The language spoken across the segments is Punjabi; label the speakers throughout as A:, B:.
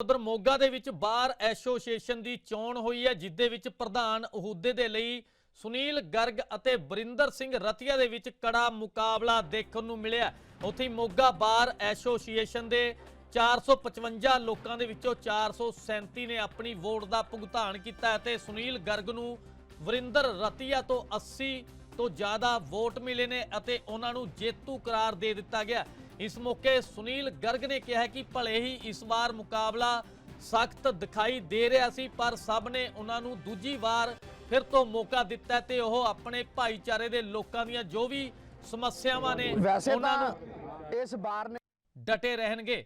A: ਉਧਰ ਮੋਗਾ ਦੇ ਵਿੱਚ ਬਾਰ ਐਸੋਸੀਏਸ਼ਨ ਦੀ ਚੋਣ ਹੋਈ ਹੈ, ਜਿਸ ਵਿੱਚ ਪ੍ਰਧਾਨ ਅਹੁਦੇ ਦੇ ਲਈ ਸੁਨੀਲ ਗਰਗ ਅਤੇ ਬਰਿੰਦਰ ਸਿੰਘ ਰਤੀਆ ਦੇ ਵਿੱਚ ਕੜਾ ਮੁਕਾਬਲਾ ਦੇਖਣ ਨੂੰ ਮਿਲਿਆ ਉੱਥੇ ਮੋਗਾ ਬਾਰ ਐਸੋਸੀਏਸ਼ਨ ਦੇ 455 ਲੋਕਾਂ ਦੇ ਵਿੱਚੋਂ 437 ਨੇ ਆਪਣੀ ਵੋਟ ਦਾ ਭੁਗਤਾਨ ਕੀਤਾ ਅਤੇ ਸੁਨੀਲ ਗਰਗ ਨੂੰ ਵਰਿੰਦਰ ਰਤੀਆ ਤੋਂ 80 ਤੋਂ ਜ਼ਿਆਦਾ ਵੋਟ ਮਿਲੇ ਨੇ ਅਤੇ ਉਹਨਾਂ ਨੂੰ ਜੇਤੂ ਕਰਾਰ ਦੇ ਦਿੱਤਾ ਗਿਆ ਇਸ ਮੌਕੇ ਸੁਨੀਲ ਗਰਗ ਨੇ ਕਿਹਾ ਕਿ ਭਲੇ ਹੀ ਇਸ ਵਾਰ ਮੁਕਾਬਲਾ ਸਖਤ ਦਿਖਾਈ ਦੇ ਰਿਹਾ ਸੀ ਪਰ ਸਭ ਨੇ ਉਹਨਾਂ ਨੂੰ ਦੂਜੀ ਵਾਰ ਫਿਰ ਤੋਂ ਮੌਕਾ ਦਿੱਤਾ ਤੇ ਉਹ ਆਪਣੇ ਭਾਈਚਾਰੇ ਦੇ ਲੋਕਾਂ ਦੀਆਂ ਜੋ ਵੀ ਸਮੱਸਿਆਵਾਂ ਨੇ ਉਹਨਾਂ ਨੂੰ
B: ਇਸ ਬਾਰ ਨੇ
A: ਡਟੇ ਰਹਿਣਗੇ।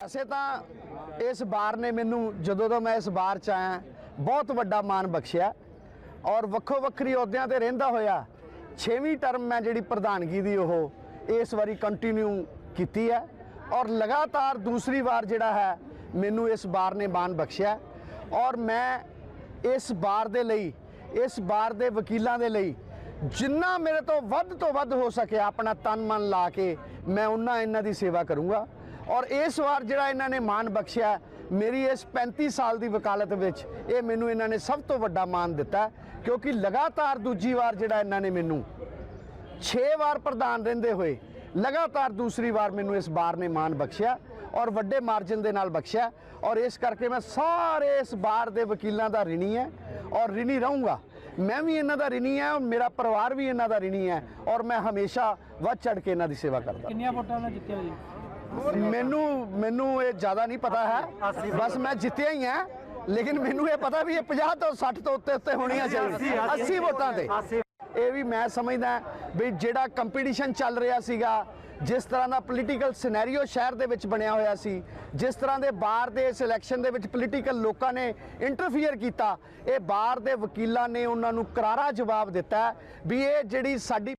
B: ਵੈਸੇ ਤਾਂ ਇਸ ਬਾਰ ਨੇ ਮੈਨੂੰ ਜਦੋਂ ਤੋਂ ਮੈਂ ਇਸ ਬਾਰ ਚ ਆਇਆ ਬਹੁਤ ਵੱਡਾ ਮਾਣ ਬਖਸ਼ਿਆ ਔਰ ਵੱਖੋ ਵੱਖਰੀ ਅਹੁਦਿਆਂ ਤੇ ਰਹਿੰਦਾ ਹੋਇਆ 6ਵੀਂ ਟਰਮ ਮੈਂ ਜਿਹੜੀ ਪ੍ਰਧਾਨਗੀ ਦੀ ਉਹ ਇਸ ਵਾਰੀ ਕੰਟੀਨਿਊ ਕੀਤੀ ਹੈ ਔਰ ਲਗਾਤਾਰ ਦੂਸਰੀ ਵਾਰ ਜਿਹੜਾ ਹੈ ਮੈਨੂੰ ਇਸ ਬਾਰ ਨੇ ਮਾਣ ਬਖਸ਼ਿਆ ਔਰ ਮੈਂ ਇਸ ਬਾਰ ਦੇ ਲਈ, ਇਸ ਬਾਰ ਦੇ ਵਕੀਲਾਂ ਦੇ ਲਈ ਜਿੰਨਾ ਮੇਰੇ ਤੋਂ ਵੱਧ ਤੋਂ ਵੱਧ ਹੋ ਸਕਿਆ ਆਪਣਾ ਤਨ ਮਨ ਲਾ ਕੇ ਮੈਂ ਉਹਨਾਂ ਇਹਨਾਂ ਦੀ ਸੇਵਾ ਕਰੂੰਗਾ ਔਰ ਇਸ ਵਾਰ ਜਿਹੜਾ ਇਹਨਾਂ ਨੇ ਮਾਣ ਬਖਸ਼ਿਆ ਮੇਰੀ ਇਸ 35 ਸਾਲ ਦੀ ਵਕਾਲਤ ਵਿੱਚ ਇਹ ਮੈਨੂੰ ਇਹਨਾਂ ਨੇ ਸਭ ਤੋਂ ਵੱਡਾ ਮਾਣ ਦਿੱਤਾ ਕਿਉਂਕਿ ਲਗਾਤਾਰ ਦੂਜੀ ਵਾਰ ਜਿਹੜਾ ਇਹਨਾਂ ਨੇ ਮੈਨੂੰ 6 ਵਾਰ ਪ੍ਰਧਾਨ ਰਹਿੰਦੇ ਹੋਏ, ਲਗਾਤਾਰ ਦੂਸਰੀ ਵਾਰ ਮੈਨੂੰ ਇਸ ਬਾਰ ਨੇ ਮਾਣ ਬਖਸ਼ਿਆ ਔਰ ਵੱਡੇ ਮਾਰਜਨ ਦੇ ਨਾਲ ਬਖਸ਼ਿਆ ਔਰ ਇਸ ਕਰਕੇ ਮੈਂ ਸਾਰੇ ਇਸ ਬਾਰ ਦੇ ਵਕੀਲਾਂ ਦਾ ਰਿਣੀ ਹੈ ਔਰ ਰਿਣੀ ਰਹੂੰਗਾ। ਮੈਂ ਵੀ ਇਹਨਾਂ ਦਾ ਰਿਣੀ ਹੈ ਔਰ ਮੇਰਾ ਪਰਿਵਾਰ ਵੀ ਇਹਨਾਂ ਦਾ ਰਿਣੀ ਹੈ ਔਰ ਮੈਂ ਹਮੇਸ਼ਾ ਵੱਧ ਚੜ ਕੇ ਇਹਨਾਂ ਦੀ ਸੇਵਾ ਕਰਦਾ।
C: ਕਿੰਨੀਆਂ ਵੋਟਾਂ ਨਾਲ ਜਿੱਤਿਆ ਜੀ?
B: ਮੈਨੂੰ ਮੈਨੂੰ ਇਹ ਜ਼ਿਆਦਾ ਨਹੀਂ ਪਤਾ ਹੈ। ਬਸ ਮੈਂ ਜਿੱਤਿਆ ਹੀ ਹਾਂ ਲੇਕਿਨ ਮੈਨੂੰ ਇਹ ਪਤਾ ਵੀ ਇਹ 50 ਤੋਂ 60 ਤੋਂ ਉੱਤੇ ਉੱਤੇ ਹੋਣੀਆਂ ਚਾਹੀਦੀਆਂ 80 ਵੋਟਾਂ ਤੇ। ਇਹ ਵੀ ਮੈਂ ਸਮਝਦਾ ਵੀ ਜਿਹੜਾ ਕੰਪੀਟੀਸ਼ਨ ਚੱਲ ਰਿਹਾ ਸੀਗਾ ਜਿਸ ਤਰ੍ਹਾਂ ਦਾ ਪੋਲੀਟੀਕਲ ਸਿਨੈਰੀਓ ਸ਼ਹਿਰ ਦੇ ਵਿੱਚ ਬਣਿਆ ਹੋਇਆ ਸੀ ਜਿਸ ਤਰ੍ਹਾਂ ਦੇ ਬਾਹਰ ਦੇ ਇਸ ਇਲੈਕਸ਼ਨ ਦੇ ਵਿੱਚ ਪੋਲੀਟੀਕਲ ਲੋਕਾਂ ਨੇ ਇੰਟਰਫੀਅਰ ਕੀਤਾ ਇਹ ਬਾਹਰ ਦੇ ਵਕੀਲਾਂ ਨੇ ਉਹਨਾਂ ਨੂੰ ਕਰਾਰਾ ਜਵਾਬ ਦਿੱਤਾ ਵੀ ਇਹ ਜਿਹੜੀ ਸਾਡੀ